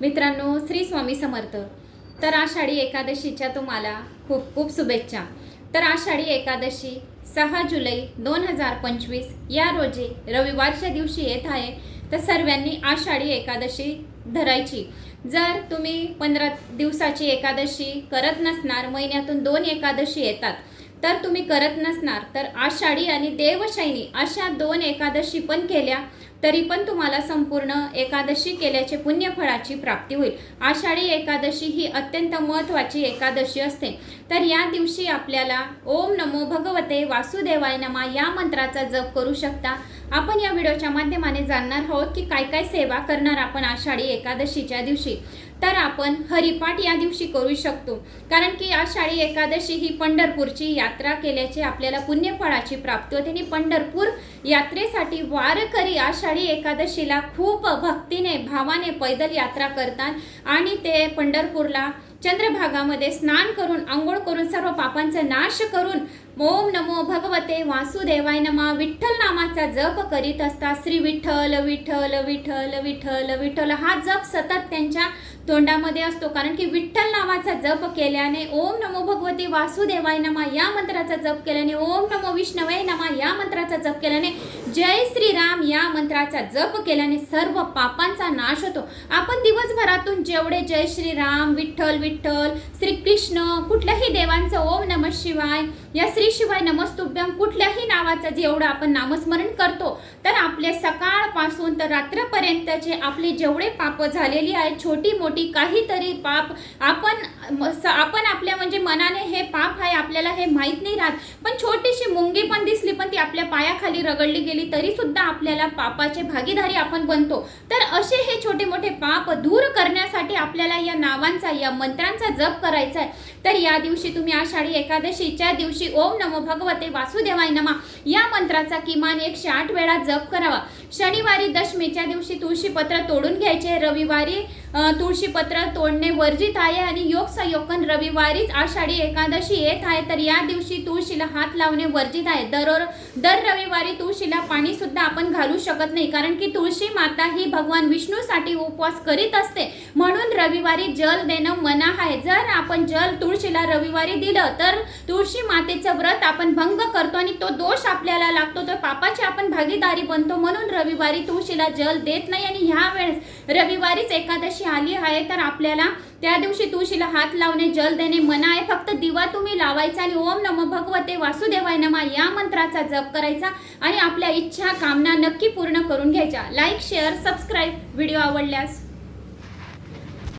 मित्रांनो श्री स्वामी समर्थ. तर आषाढी एकादशीच्या तुम्हाला खूप खूप शुभेच्छा. तर आषाढी एकादशी सहा जुलै दोन हजार पंचवीस या रोजी रविवारच्या दिवशी येत आहे. तर सर्वांनी आषाढी एकादशी धरायची. जर तुम्ही पंधरा दिवसाची एकादशी करत नसणार महिन्यातून दोन एकादशी येतात तर तुम्ही करत नसणार तर आषाढी आणि देवशैनी अशा दोन एकादशी पण केल्या. तरी पण तुम्हाला संपूर्ण एकादशी केल्याचे पुण्यफळाची प्राप्ती होईल. आषाढी एकादशी ही अत्यंत महत्त्वाची एकादशी असते. तर या दिवशी आपल्याला ओम नमो भगवते वासुदेवाय नमा या मंत्राचा जप करू शकता. आपण या व्हिडिओच्या माध्यमाने जाणणार आहोत की काय काय सेवा करणार आपण आषाढी एकादशीच्या दिवशी. तर आपण हरिपाठ या दिवशी करू शकतो. कारण की आषाढी एकादशी ही पंढरपूरची यात्रा केल्याची आपल्याला पुण्यफळाची प्राप्ती होते आणि पंढरपूर यात्रेसाठी वारकरी आषाढी एकादशीला खूप भक्तीने भावाने पैदल यात्रा करतात आणि ते पंढरपूरला चंद्रभागामध्ये स्नान करून आंघोळ करून सर्व पापांचा नाश करून ओम नमो भगवते वासुदेवाय नमा विठ्ठल नामाचा जप करीत असतात. श्री विठ्ठल विठ्ठल विठ्ठल विठ्ठल विठ्ठल हा जप सतत त्यांच्या तोंडामध्ये असतो. कारण की विठ्ठल नावाचा जप केल्याने ओम नमो भगवते वासुदेवाय नमा या मंत्राचा जप केल्याने ओम नमो विष्णवे नमा या मंत्राचा जप केल्याने जय श्रीराम या मंत्राचा जप केल्याने सर्व पापांचा नाश होतो. आपण दिवसभरातून जेवढे जय श्रीराम विठ्ठल विठ्ठल श्रीकृष्ण कुठल्याही देवांचं ओम नम शिवाय या श्री शिवाय नमस्तुभ्यम कुठल्याही नावाचं जेवढं आपण नामस्मरण करतो तर आपले सकाळपासून तर रात्रपर्यंतचे आपले जेवढे पाप झालेली आहेत छोटी मोठी काहीतरी पाप आपण स- आपण आपल्या म्हणजे मनाने हे पाप आहे आपल्याला हे माहीत नाही राहत. पण छोटीशी मुंगी पण दिसली आपल्या पायाखाली रगडली गेली तरी सुद्धा आपल्याला पापाचे भागीदारी आपण बनतो. तर असे हे छोटे मोठे पाप दूर करण्यासाठी आपल्याला या नावांचा या मंत्रांचा जप करायचा आहे तर या दिवशी तुम्ही आषाढी एकादशीच्या दिवशी ओम नमो भगवते वासुदेवाय नमा या मंत्राचा किमान एकशे आठ वेळा जप करावा. शनिवारी दशमीच्या दिवशी तुळशीपत्र तोडून घ्यायचे. रविवारी तुळशीपत्र तोडणे वर्जित आहे आणि योग संयोगन रविवारीच आषाढी एकादशी येत आहे. तर या दिवशी तुळशीला हात लावणे वर्जित आहे. दररोज दर रविवारी तुळशीला पाणी सुद्धा आपण घालू शकत नाही. कारण की तुळशी माता ही भगवान विष्णूसाठी उपवास करीत असते. म्हणून रविवारी जल देणं मना आहे. जर आपण जल तुळशीला रविवारी दिलं तर तुळशी मातेचं व्रत आपण भंग करतो आणि तो दोष आपल्याला लागतो. तर पापाची आपण भागीदारी बनतो. म्हणून रविवारी तुळशीला जल देत नाही आणि ह्या वेळेस रविवारीच एकादशी आली आहे तर आपल्याला त्या दिवशी तुळशीला हात लावणे जल देणे मना आहे. फक्त दिवा तुम्ही लावायचा आणि ओम नम भगवते वासुदेवाय नमा या मंत्राचा जप करायचा आणि आपल्या इच्छा कामना नक्की पूर्ण करून घ्यायच्या. लाईक शेअर सबस्क्राईब व्हिडिओ आवडल्यास.